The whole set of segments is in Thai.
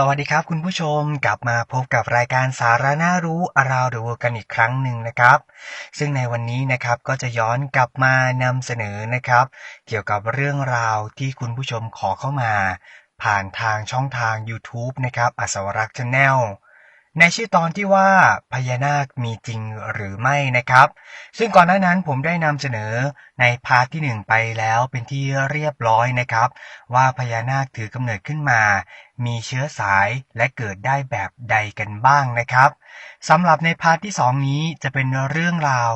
สวัสดีครับคุณผู้ชมกลับมาพบกับรายการสาระน่ารู้อาราวดูกันอีกครั้งหนึ่งนะครับ ซึ่งในวันนี้นะครับก็จะย้อนกลับมานำเสนอนะครับ เกี่ยวกับเรื่องราวที่คุณผู้ชมขอเข้ามา ผ่านทางช่องทาง YouTube นะครับอัศวรักษ์ชาแนล ในชื่อตอนที่ว่าพญานาคมีจริงหรือไม่นะครับ ซึ่งก่อนหน้านั้นผมได้นำเสนอในพาร์ทที่ 1 ไปแล้วเป็นที่เรียบร้อยนะครับ ว่าพญานาคถือกำเนิดขึ้นมา มีเชื้อสายและเกิดได้แบบใดกันบ้างนะครับสำหรับในพาร์ทที่ 2 นี้จะเป็นเรื่องราว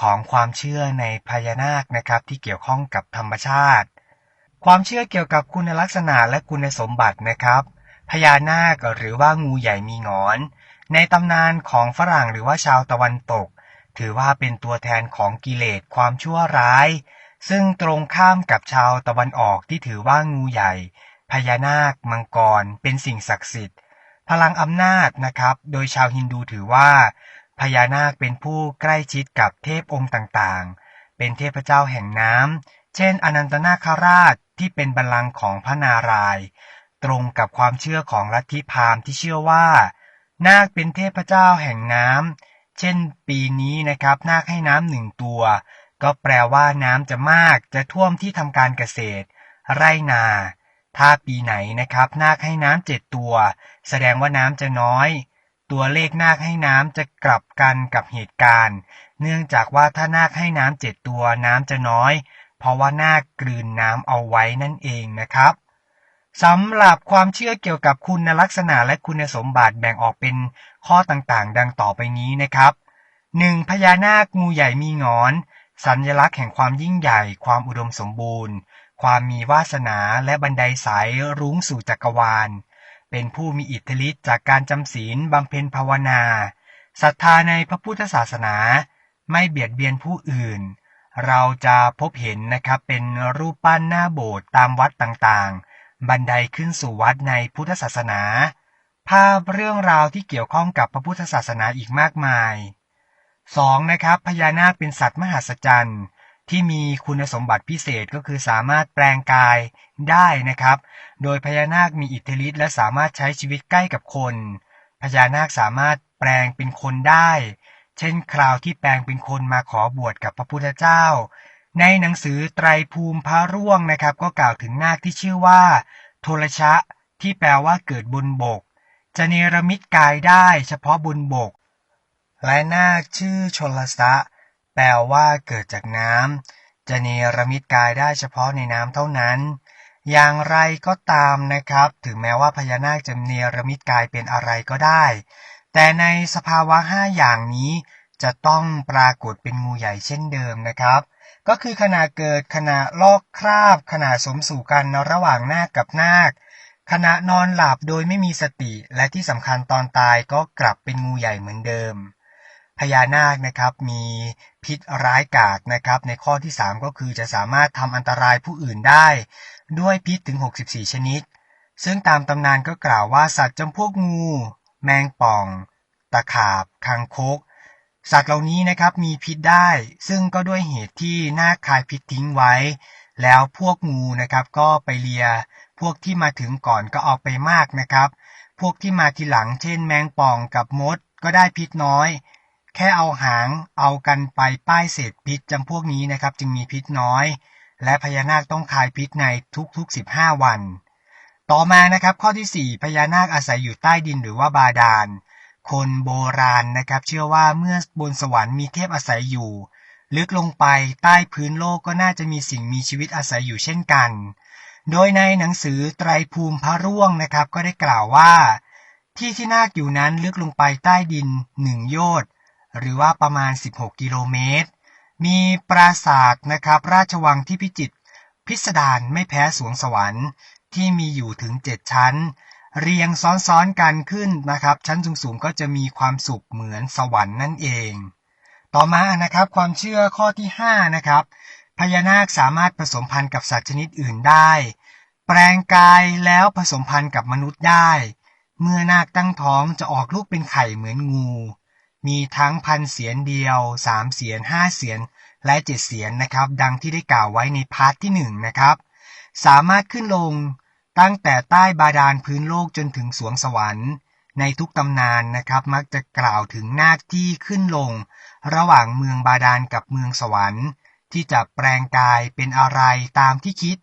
ของความเชื่อในพญานาคนะครับที่เกี่ยวข้องกับธรรมชาติ ความเชื่อเกี่ยวกับคุณลักษณะและคุณสมบัตินะครับพญานาคหรือว่างูใหญ่มีงอน ในตำนานของฝรั่งหรือว่าชาวตะวันตก ถือว่าเป็นตัวแทนของกิเลสความชั่วร้าย ซึ่งตรงข้ามกับชาวตะวันออกที่ถือว่างูใหญ่ พญานาค มังกร เป็นสิ่งศักดิ์สิทธิ์ พลังอำนาจนะครับ โดยชาวฮินดูถือว่า พญานาคเป็นผู้ใกล้ชิดกับเทพองค์ต่างๆ เป็นเทพเจ้าแห่งน้ำเช่น อนันตนาคราชที่เป็นบัลลังก์ของพระนารายณ์ตรงกับความเชื่อของลัทธิพราหมณ์ที่เชื่อว่า นาคเป็นเทพเจ้าแห่งน้ำเช่นปีนี้นะครับ นาคให้น้ำหนึ่งตัว ก็แปลว่าน้ำจะมากจะท่วมที่ทำการเกษตร ไรนา ถ้าปีไหนนะครับ นาคให้น้ำเจ็ดตัว แสดงว่าน้ำจะน้อย ตัวเลขนาคให้น้ำจะกลับกันกับเหตุการณ์ เนื่องจากว่าถ้านาคให้น้ำเจ็ดตัวน้ำจะน้อย เพราะว่านาคกลืนน้ำเอาไว้นั่นเองนะครับ สำหรับความเชื่อเกี่ยวกับคุณลักษณะและคุณสมบัติแบ่งออกเป็นข้อต่างๆ ดังต่อไปนี้นะครับ 1. พญานาคงูใหญ่มีงอน สัญลักษณ์แห่งความยิ่งใหญ่ ความอุดมสมบูรณ์ ความมีวาสนาและบันไดสายรุ้งสู่จักรวาล เป็นผู้มีอิทธิฤทธิ์จากการจำศีลบำเพ็ญภาวนาศรัทธาในพระพุทธศาสนา ไม่เบียดเบียนผู้อื่น เราจะพบเห็นนะครับเป็นรูปปั้นหน้าโบสถ์ตามวัดต่างๆ บันไดขึ้นสู่วัดในพุทธศาสนา ภาพเรื่องราวที่เกี่ยวข้องกับพระพุทธศาสนาอีกมากมาย 2. นะครับพญานาคเป็นสัตว์มหัศจรรย์ที่มีคุณสมบัติพิเศษก็คือสามารถแปลงกายได้นะครับ โดยพญานาคมีอิทธิฤทธิ์และสามารถใช้ชีวิตใกล้กับคน พญานาคสามารถแปลงเป็นคนได้ เช่นคราวที่แปลงเป็นคนมาขอบวชกับพระพุทธเจ้า ในหนังสือไตรภูมิพระร่วงนะครับ ก็กล่าวถึงนาคที่ชื่อว่า โทรชะ ที่แปลว่าเกิดบนบก จะเนรมิตกายได้เฉพาะบนบก และนาคชื่อชลสะ แปลว่าเกิดจากน้ำจะเนรมิตกายได้เฉพาะในน้ำเท่านั้น อย่างไรก็ตามนะครับ ถึงแม้ว่าพญานาคจะเนรมิตกายเป็นอะไรก็ได้ แต่ในสภาวะห้าอย่างนี้จะต้องปรากฏเป็นงูใหญ่เช่นเดิมนะครับ ก็คือขณะเกิดขณะลอกคราบ ขณะสมสู่กันระหว่างนาคกับนาคขณะนอนหลับโดยไม่มีสติ และที่สำคัญตอนตายก็กลับเป็นงูใหญ่เหมือนเดิม พญานาคนะครับมีพิษร้ายกาจนะครับในข้อที่ 3 ก็คือจะสามารถทำอันตรายผู้อื่นได้ ด้วยพิษถึง 64 ชนิด ซึ่งตามตำนานก็กล่าวว่าสัตว์จำพวกงู แมงป่อง ตะขาบคางคก สัตว์เหล่านี้นะครับมีพิษได้ ซึ่งก็ด้วยเหตุที่นาคคายพิษทิ้งไว้ แล้วพวกงูนะครับก็ไปเลีย พวกที่มาถึงก่อนก็เอาไปมากนะครับ พวกที่มาทีหลังเช่นแมงป่องกับมดก็ได้พิษน้อย แค่เอาหางเอากันไปป้ายเศษพิษจำพวกนี้นะครับจึงมีพิษน้อย และพญานาคต้องคายพิษในทุกๆ 15 วัน ต่อมานะครับข้อที่ 4 พญานาคอาศัยอยู่ใต้ดินหรือว่าบาดาล คนโบราณนะครับ เชื่อว่าเมื่อบนสวรรค์มีเทพอาศัยอยู่ ลึกลงไปใต้พื้นโลกก็น่าจะมีสิ่งมีชีวิตอาศัยอยู่เช่นกัน โดยในหนังสือไตรภูมิพระร่วงนะครับ ก็ได้กล่าวว่า ที่ที่นาคอยู่นั้นลึกลงไปใต้ดินหนึ่งโยชน์หรือว่าประมาณ 16 กิโลเมตร มีปราสาทนะครับ ราชวังที่พิจิตรพิสดารไม่แพ้สวงสวรรค์ที่มีอยู่ถึง 7 ชั้น เรียงซ้อนๆกันขึ้นนะครับ ชั้นสูงๆก็จะมีความสุขเหมือนสวรรค์นั่นเอง ต่อมานะครับความเชื่อข้อที่5นะครับพญานาคสามารถผสมพันธุ์กับสัตว์ชนิดอื่นได้ แปลงกายแล้วผสมพันธุ์กับมนุษย์ได้ เมื่อนาคตั้งท้องจะออกลูกเป็นไข่เหมือนงู มีทั้งพันเสียนเดียวสามเสียนห้าเสียนและเจ็ดเสียนนะครับ ดังที่ได้กล่าวไว้ในพาร์ทที่หนึ่งนะครับ สามารถขึ้นลง ตั้งแต่ใต้บาดาลพื้นโลกจนถึงสวงสวรรค์ ในทุกตำนานนะครับมักจะกล่าวถึงนาคที่ขึ้นลง ระหว่างเมืองบาดาลกับเมืองสวรรค์ ที่จะแปลงกายเป็นอะไรตามที่คิด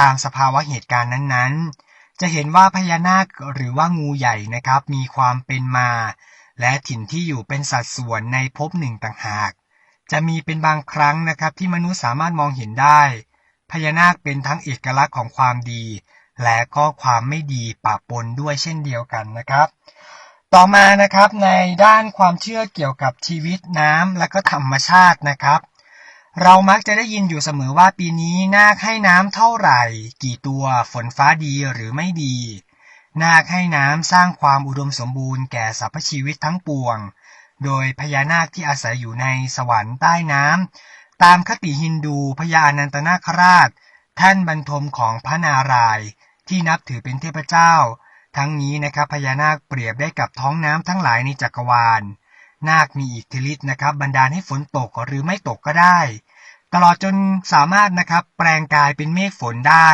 ตามสภาวะเหตุการณ์นั้นๆ จะเห็นว่าพญานาคหรือว่างูใหญ่นะครับมีความเป็นมา และถิ่นที่อยู่เป็นสัดส่วนในภพหนึ่งต่างหาก จะมีเป็นบางครั้งนะครับที่มนุษย์สามารถมองเห็นได้พญานาคเป็นทั้งเอกลักษณ์ของความดี และก็ความไม่ดีปะปนด้วยเช่นเดียวกันนะครับ ต่อมานะครับในด้านความเชื่อเกี่ยวกับชีวิตน้ำและก็ธรรมชาตินะครับ เรามักจะได้ยินอยู่เสมอว่าปีนี้นาคให้น้ำเท่าไหร่ กี่ตัวฝนฟ้าดีหรือไม่ดี นาคให้น้ำสร้างความอุดมสมบูรณ์แก่สรรพชีวิตทั้งปวง โดยพญานาคที่อาศัยอยู่ในสวรรค์ใต้น้ำตามคติฮินดูพญาอนันตนาคราช ท่านบรรทมของพระนารายณ์ ที่นับถือเป็นเทพเจ้า ทั้งนี้นะครับพญานาคเปรียบได้กับท้องน้ำทั้งหลายในจักรวาล นาคมีอิทธิฤทธิ์นะครับบันดาลให้ฝนตกหรือไม่ตกก็ได้ ตลอดจนสามารถนะครับแปลงกายเป็นเมฆฝนได้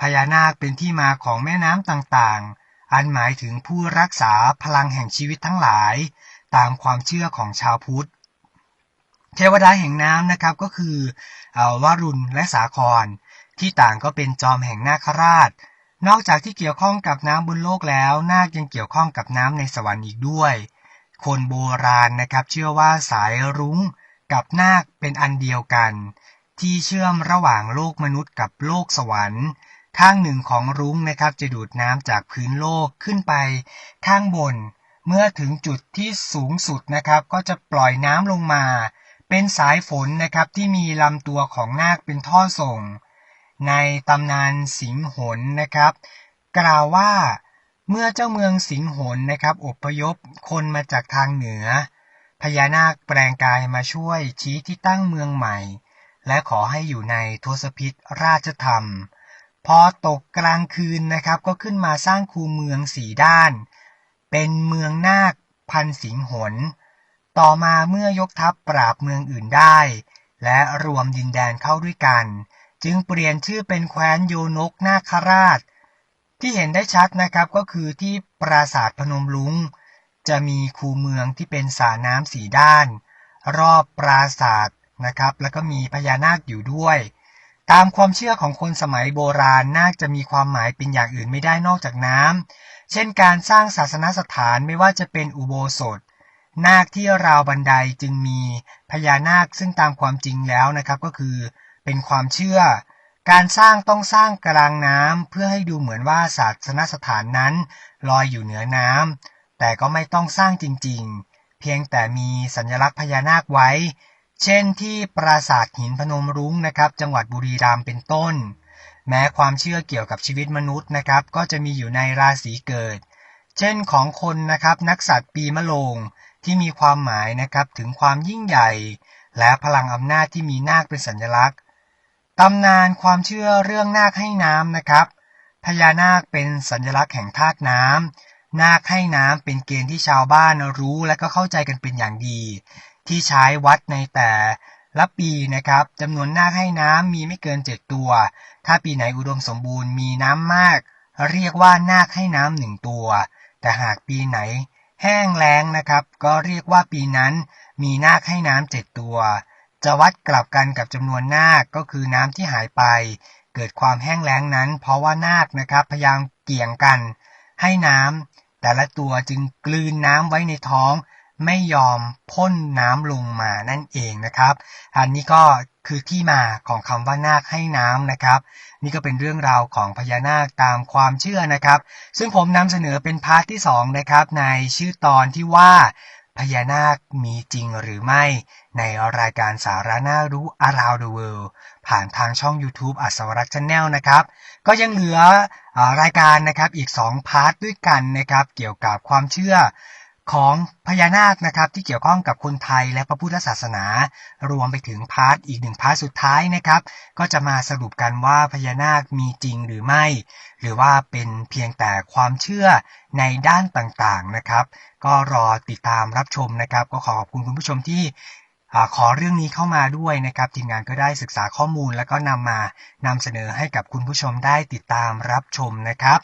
พญานาคเป็นที่มาของแม่น้ำต่างๆ อันหมายถึงผู้รักษาพลังแห่งชีวิตทั้งหลาย ตามความเชื่อของชาวพุทธเทวดาแห่งน้ำนะครับก็คือวารุณและสาคร ที่ต่างก็เป็นจอมแห่งนาคราช นอกจากที่เกี่ยวข้องกับน้ำบนโลกแล้ว นาคยังเกี่ยวข้องกับน้ำในสวรรค์อีกด้วย คนโบราณนะครับเชื่อว่าสายรุ้งกับนาคเป็นอันเดียวกัน ที่เชื่อมระหว่างโลกมนุษย์กับโลกสวรรค์ข้างหนึ่งของรุ้งนะครับจะดูดน้ำจากพื้นโลกขึ้นไปข้างบน เมื่อถึงจุดที่สูงสุดนะครับก็จะปล่อยน้ำลงมา เป็นสายฝนนะครับที่มีลำตัวของนาคเป็นท่อส่ง ในตำนานสิงหนนะครับ กล่าวว่าเมื่อเจ้าเมืองสิงหนนะครับอพยพคนมาจากทางเหนือ พญานาคแปลงกายมาช่วยชี้ที่ตั้งเมืองใหม่ และขอให้อยู่ในทศพิษราชธรรม พอตกกลางคืนนะครับก็ขึ้นมาสร้างคูเมืองสีด้าน เป็นเมืองนาคพันสิงหน ต่อมาเมื่อยกทัพปราบเมืองอื่นได้ และรวมดินแดนเข้าด้วยกัน จึงเปลี่ยนชื่อเป็นแคว้นโยนกนาคราช ที่เห็นได้ชัดนะครับก็คือที่ปราสาทพนมลุงจะมีคูเมืองที่เป็นสระน้ำสีด้าน รอบปราสาทนะครับแล้วก็มีพญานาคอยู่ด้วย ตามความเชื่อของคนสมัยโบราณนาคจะมีความหมายเป็นอย่างอื่นไม่ได้นอกจากน้ำเช่นการสร้างศาสนสถานไม่ว่าจะเป็นอุโบสถ นาคที่ราวบันไดจึงมีพญานาคซึ่งตามความจริงแล้วนะครับก็คือ เป็นความเชื่อ การสร้างต้องสร้างกลางน้ำเพื่อให้ดูเหมือนว่าศาสนสถานนั้นลอยอยู่เหนือน้ำแต่ก็ไม่ต้องสร้างจริงๆ เพียงแต่มีสัญลักษณ์พญานาคไว้ เช่นที่ปราสาทหินพนมรุ้งนะครับ จังหวัดบุรีรัมย์เป็นต้น แม้ความเชื่อเกี่ยวกับชีวิตมนุษย์นะครับ ก็จะมีอยู่ในราศีเกิด เช่นของคนนะครับนักสัตว์ปีมะโรงที่มีความหมายนะครับถึงความยิ่งใหญ่ และพลังอำนาจที่มีนาคเป็นสัญลักษณ์ ตำนานความเชื่อเรื่องนาคให้น้ำนะครับ พญานาคเป็นสัญลักษณ์แห่งธาตุน้ำนาคให้น้ำเป็นเกณฑ์ที่ชาวบ้านรู้และก็เข้าใจกันเป็นอย่างดี ที่ใช้วัดในแต่ละปีนะครับจำนวนนาคให้น้ำมีไม่เกินเจ็ดตัว ถ้าปีไหนอุดมสมบูรณ์มีน้ำมาก เรียกว่านาคให้น้ำหนึ่งตัว แต่หากปีไหนแห้งแล้งนะครับ ก็เรียกว่าปีนั้นมีนาคให้น้ำเจ็ดตัว จะวัดกลับกันกับจำนวนนาคก็คือน้ำที่หายไป เกิดความแห้งแล้งนั้น เพราะว่านาคนะครับพยายามเกี่ยงกัน ให้น้ำแต่ละตัวจึงกลืนน้ำไว้ในท้อง ไม่ยอมพ่นน้ำลงมานั่นเองนะครับ อันนี้ก็คือที่มาของคำว่านาคให้น้ำนะครับ นี่ก็เป็นเรื่องราวของพญานาคตามความเชื่อนะครับ ซึ่งผมนำเสนอเป็นพาร์ทที่2นะครับในชื่อตอนที่ว่า พญานาคมีจริงหรือไม่ในรายการสาระน่ารู้ Around the World ผ่านทางช่อง YouTube อัศวรักษ์ชาแนลนะครับ ก็ยังเหลืออรายการนะครับอีก 2 พาร์ทด้วยกันนะครับ เกี่ยวกับความเชื่อ ของพญานาคนะครับที่เกี่ยวข้องกับคนไทยและพระพุทธศาสนา รวมไปถึงพาร์ทอีกหนึ่งพาร์ทสุดท้ายนะครับ ก็จะมาสรุปกันว่าพญานาคมีจริงหรือไม่ หรือว่าเป็นเพียงแต่ความเชื่อในด้านต่างๆนะครับ ก็รอติดตามรับชมนะครับ ก็ขอขอบคุณคุณผู้ชมที่ขอเรื่องนี้เข้ามาด้วยนะครับ ทีมงานก็ได้ศึกษาข้อมูลแล้วก็นำมานำเสนอให้กับคุณผู้ชมได้ติดตามรับชมนะครับ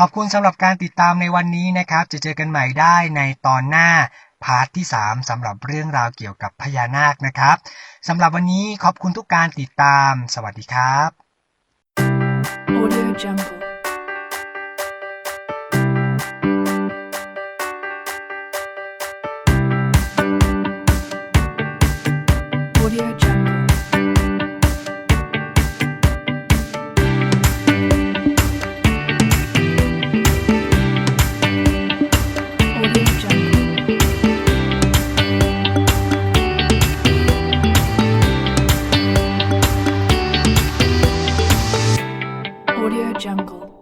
ขอบคุณสำหรับการติดตามในวันนี้นะครับ จะเจอกันใหม่ได้ในตอนหน้าพาร์ทที่ 3สำหรับเรื่องราวเกี่ยวกับพญานาคนะครับสำหรับวันนี้ขอบคุณทุกการติดตาม สวัสดีครับ Audio Jungle. Audio Jungle. Jungle.